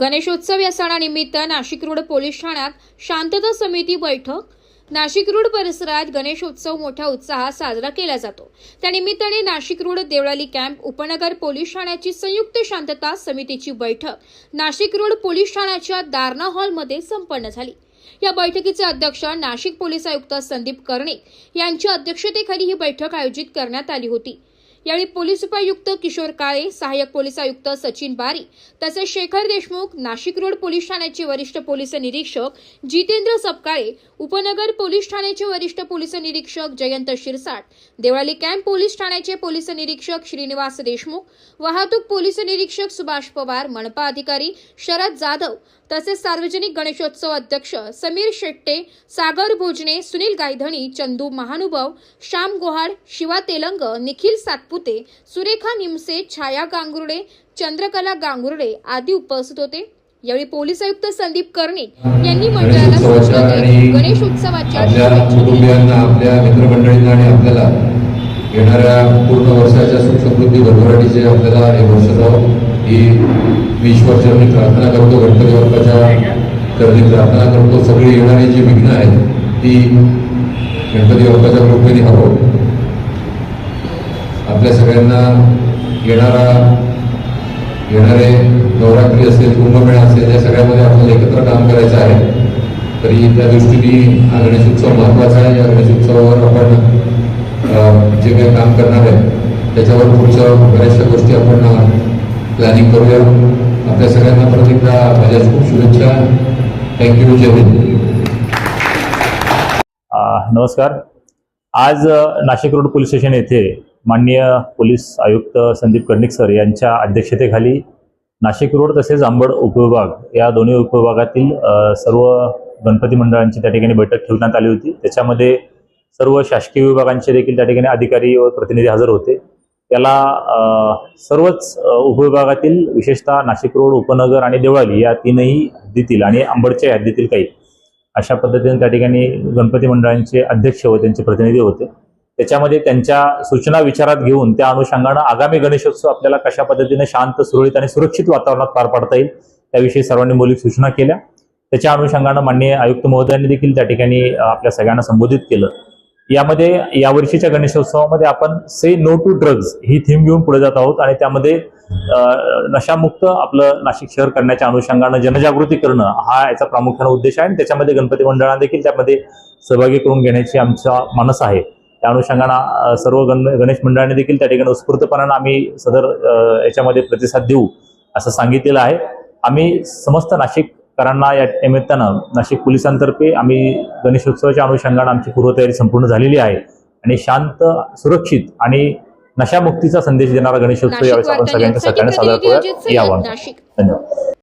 गणेशोत्सव या सणानिमित्त Nashik road police ठाण्यात शांतता समिती बैठक. नाशिक रोड परिसरात गणेशोत्सव मोठ्या उत्साहात साजरा केला जातो. त्यानिमित्ताने नाशिक रोड देवळाली कॅम्प उपनगर पोलीस ठाण्याची संयुक्त शांतता समितीची बैठक नाशिक रोड पोलीस ठाण्याच्या दारणा हॉलमध्ये संपन्न झाली. या बैठकीचे अध्यक्ष नाशिक पोलीस आयुक्त संदीप कर्णिक यांच्या अध्यक्षतेखाली ही बैठक आयोजित करण्यात आली होती. यावेळी पोलीस उपायुक्त किशोर काळे सहाय्यक पोलीस आयुक्त सचिन बारी तसेच शेखर देशमुख नाशिक रोड पोलीस ठाण्याचे वरिष्ठ पोलीस निरीक्षक जितेंद्र सपकाळे उपनगर पोलीस ठाण्याचे वरिष्ठ पोलीस निरीक्षक जयंत शिरसाट देवळाली कॅम्प पोलीस ठाण्याचे पोलीस निरीक्षक श्रीनिवास देशमुख वाहतूक पोलीस निरीक्षक सुभाष पवार मनपा अधिकारी शरद जाधव तसेच सार्वजनिक गणेशोत्सव अध्यक्ष समीर शेट्टे सागर भोजने सुनील गायधणी चंदू महानुभाव श्याम गोहाड शिवा तेलंग निखिल सातपुते सुरेखा निमसे छाया गांगुर्डे चंद्रकला गांगुर्डे आदी उपस्थित होते. यावेळी पोलीस आयुक्त संदीप कर्णिक यांनी मंडळाला सूचना देत गणेश उत्सवाच्या आपल्या शुभेच्छा दिल्या. कुटुंबियांना आपल्या मित्रमंडळींना आणि आपल्याला येणाऱ्या पूर्ण वर्षाच्या सुखसमृद्धी भरभराटीचे आपल्याला हे वर्ष जावं ही मी ईश्वरचरणी प्रार्थना करतो गणपती बाप्पाच्या चरणी प्रार्थना करतो. सगळी येणारी जी विघ्न आहेत ती गणपती बाप्पाच्या कृपेने हवं. आपल्या सगळ्यांना येणारा येणारे नवरात्री असेल कुंभमेळा असेल या सगळ्यामध्ये आपल्याला एकत्र काम करायचं आहे. तरी त्या दृष्टीने हा गणेशोत्सव महत्त्वाचा आहे. या गणेशोत्सवावर आपण जे काही काम करणार आहे त्याच्यावर पुढच्या बऱ्याचशा गोष्टी आपण प्लॅनिंग करूया. आपल्या सगळ्यांना परत एकदा माझ्या खूप शुभेच्छा. थँक्यू जय नमस्कार. आज नाशिक रोड पोलीस स्टेशन येथे माननीय पोलीस आयुक्त संदीप कर्णिक सर यांच्या अध्यक्षतेखाली नाशिक रोड तसेच आंबड उपविभाग या दोन्ही उपविभागातील सर्व गणपती मंडळांची त्या ठिकाणी बैठक ठेवण्यात आली होती. त्याच्यामध्ये सर्व शासकीय विभागांचे देखील त्या ठिकाणी अधिकारी व प्रतिनिधी हजर होते. त्याला सर्वच उपविभागातील विशेषतः नाशिक रोड उपनगर आणि देवळाली या तीनही हद्दीतील आणि आंबडच्या हद्दीतील काही अशा पद्धतीने त्या ठिकाणी गणपती मंडळांचे अध्यक्ष व त्यांचे प्रतिनिधी होते. त्याच्यामध्ये त्यांच्या सूचना विचारात घेऊन त्या अनुषंगानं आगामी गणेशोत्सव आपल्याला कशा पद्धतीने शांत सुरळीत आणि सुरक्षित वातावरणात पार पाडता येईल त्याविषयी सर्वांनी मौलिक सूचना केल्या. त्याच्या अनुषंगानं माननीय आयुक्त महोदयांनी देखील त्या ठिकाणी आपल्या सगळ्यांना संबोधित केलं. यामध्ये यावर्षीच्या गणेशोत्सवामध्ये आपण से नो टू ड्रग्ज ही थीम घेऊन पुढे जात आहोत आणि त्यामध्ये नशामुक्त आपलं नाशिक शहर करण्याच्या अनुषंगानं जनजागृती करणं हा याचा प्रामुख्यानं उद्देश आहे आणि त्याच्यामध्ये गणपती मंडळांना देखील त्यामध्ये सहभागी करून घेण्याची आमचा मानस आहे. त्या अनुषंगानं सर्व गण गणेश मंडळांनी देखील त्या ठिकाणी उत्स्फूर्तपणानं आम्ही सदर याच्यामध्ये प्रतिसाद देऊ असं सांगितलेलं आहे. आम्ही समस्त नाशिककरांना या निमित्तानं नाशिक पोलिसांतर्फे आम्ही गणेशोत्सवाच्या अनुषंगानं आमची पूर्वतयारी संपूर्ण झालेली आहे आणि शांत सुरक्षित आणि नशामुक्तीचा संदेश देणारा गणेशोत्सव यावेळेस आपण सगळ्यांच्या सगळ्यांना प्रतिनिधी करूया यावं नाशिक? धन्यवाद.